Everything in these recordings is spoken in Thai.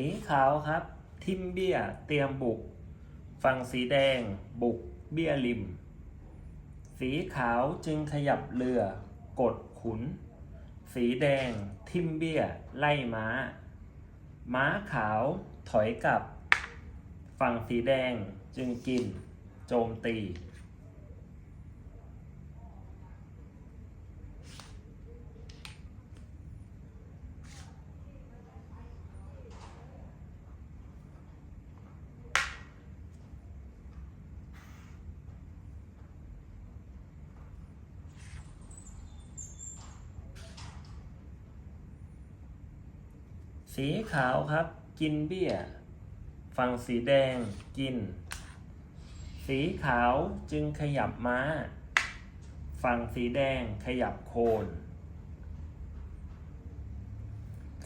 สีขาวครับ ทิมเบี้ยเตรียมบุก ฝั่งสีแดงบุกเบี้ยริม สีขาวจึงขยับเรือ กดขุน สีแดงทิมเบี้ยไล่ม้า ม้าขาวถอยกลับ ฝั่งสีแดงจึงกิน โจมตี สีขาวครับ กินเบี้ย ฝั่งสีแดงกิน สีขาวจึงขยับม้า ฝั่งสีแดงขยับโคน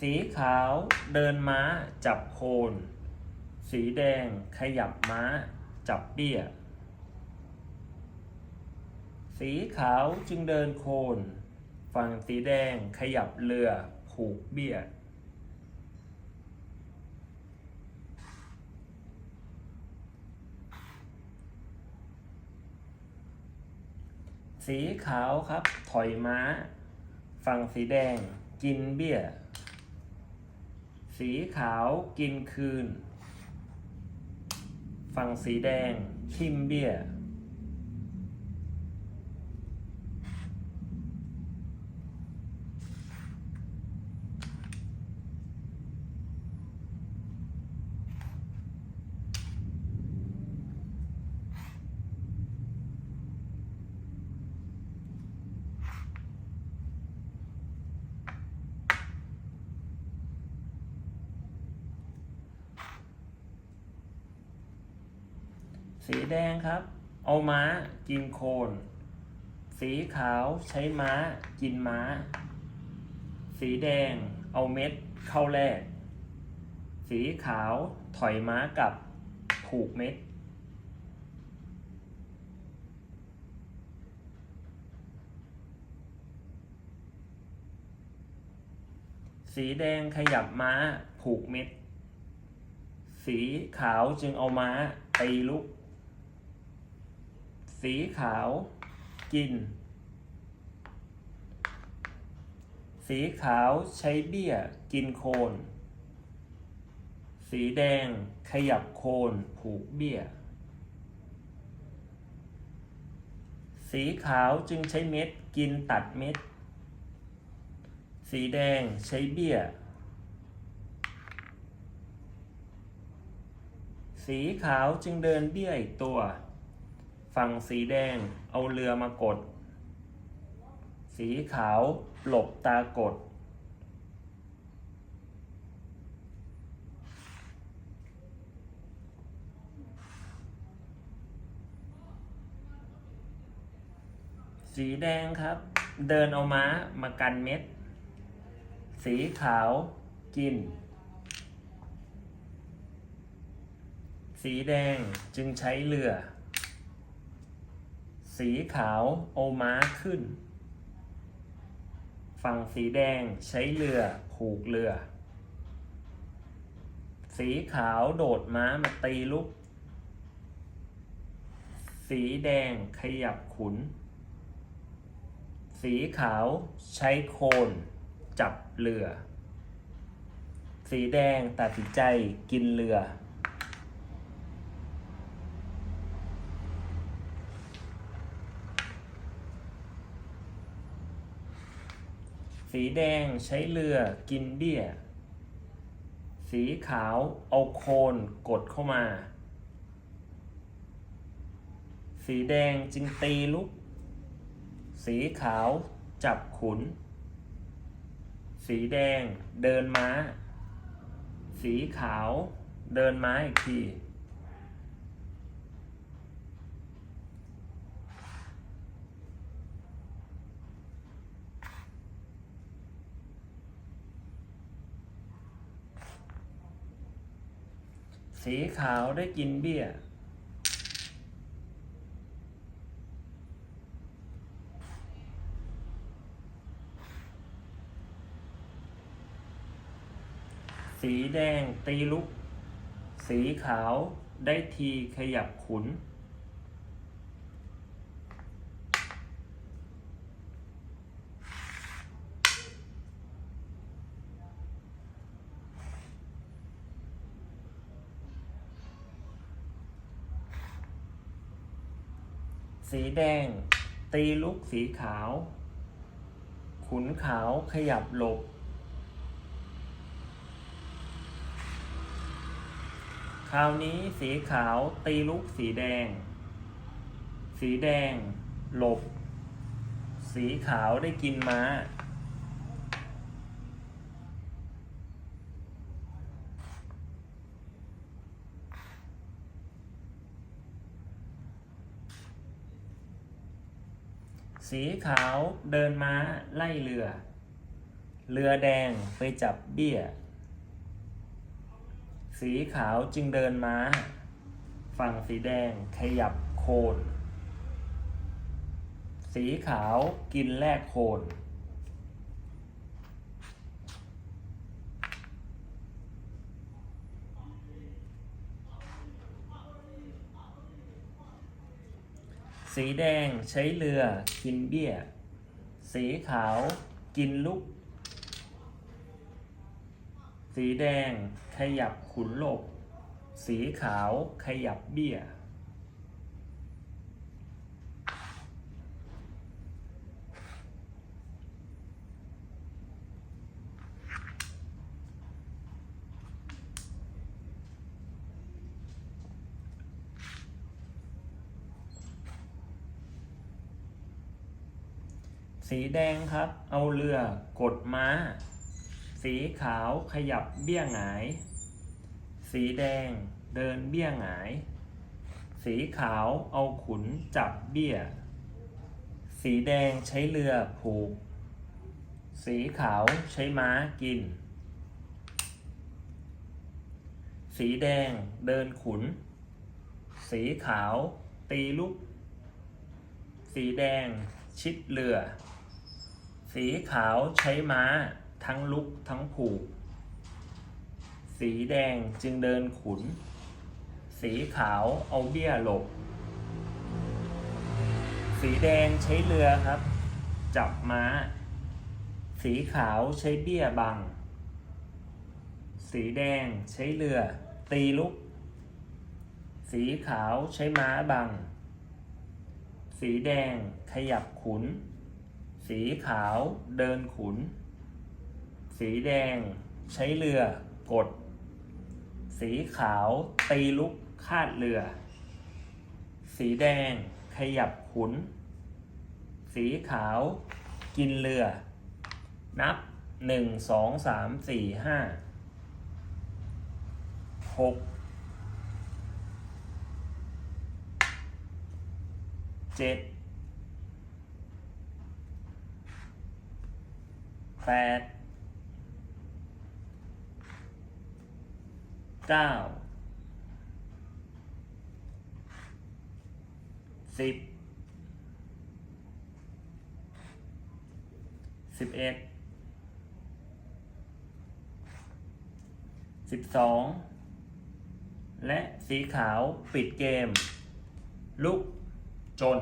สีขาวเดินม้าจับโคน สีแดงขยับม้าจับเบี้ย สีขาวจึงเดินโคน ฝั่งสีแดงขยับเรือผูกเบี้ย สีขาวครับ ถอยม้า ฝั่งสีแดง กินเบี้ย สีขาวกินคืน ฝั่งสีแดงทิมเบี้ย สีแดงครับ เอาม้ากินโคน สีขาวใช้ม้ากินม้า สีแดงเอาเม็ดเข้าแรกสีขาวถอยม้ากับผูกเม็ด สีแดงขยับม้าผูกเม็ด สีขาวจึงเอาม้าตีลุก สีขาว กิน สีขาวใช้เบี้ยกินโคน สีแดงขยับโคนผูกเบี้ย สีขาวจึงใช้เม็ดกินตัดเม็ด สีแดงใช้เบี้ยสีขาวจึงเดินเบี้ยอีกตัว ฝั่งสีแดงเอาเรือมากด สีขาวหลบตากด สีแดงครับ เดินเอาม้ามากันเม็ด สีขาวกิน สีแดงจึงใช้เรือ สีขาวเอม้าขึ้น ฝั่งสีแดงใช้เรือผูกเรือ สีขาวโดดม้ามาตีลุก สีแดงขยับขุน สีขาวใช้โคนจับเรือ สีแดงตัดสินใจกินเรือ สีแดงใช้เรือกินเบี้ย สีขาวเอาโคนกดเข้ามา สีแดงจึงตีลุก สีขาวจับขุน สีแดงเดินม้า สีขาวเดินม้าอีกที สีขาวได้กินเบี้ย สีแดงตีลุก สีขาวได้ทีขยับขุน สีแดง ตีลุกสีขาว ขุนขาวขยับหลบ คราวนี้สีขาวตีลุกสีแดง สีแดง หลบ สีขาวได้กินม้า สีขาวเดินม้าไล่เรือ เรือแดงไปจับเบี้ย สีขาวจึงเดินม้า ฝั่งสีแดงขยับโคน สีขาวกินแลกโคน สีแดงใช้เรือ กินเบี้ย สีขาวกินลุก สีแดงขยับขุนหลบ สีขาวขยับเบี้ย สีแดงครับ เอาเรือกดม้า สีขาวขยับเบี้ยหงาย สีแดงเดินเบี้ยหงาย สีขาวเอาขุนจับเบี้ย สีแดงใช้เรือผูก สีขาวใช้ม้ากิน สีแดงเดินขุน สีขาวตีลุกสีแดงชิดเรือ สีขาวใช้ม้า ทั้งลุกทั้งผูก สีแดงจึงเดินขุน สีขาวเอาเบี้ยหลบ สีแดงใช้เรือครับ จับม้า สีขาวใช้เบี้ยบัง สีแดงใช้เรือ ตีลุก สีขาวใช้ม้าบัง สีแดงขยับขุน สีขาวเดินขุน สีแดงใช้เรือกด สีขาวตีลุกคาดเรือ สีแดงขยับขุน สีขาวกินเรือ นับหนึ่งสองสามสี่ห้าหกเจ็ด แปดเก้าสิบสิบเอ็ดสิบสองและสีขาวปิดเกม ลุกจน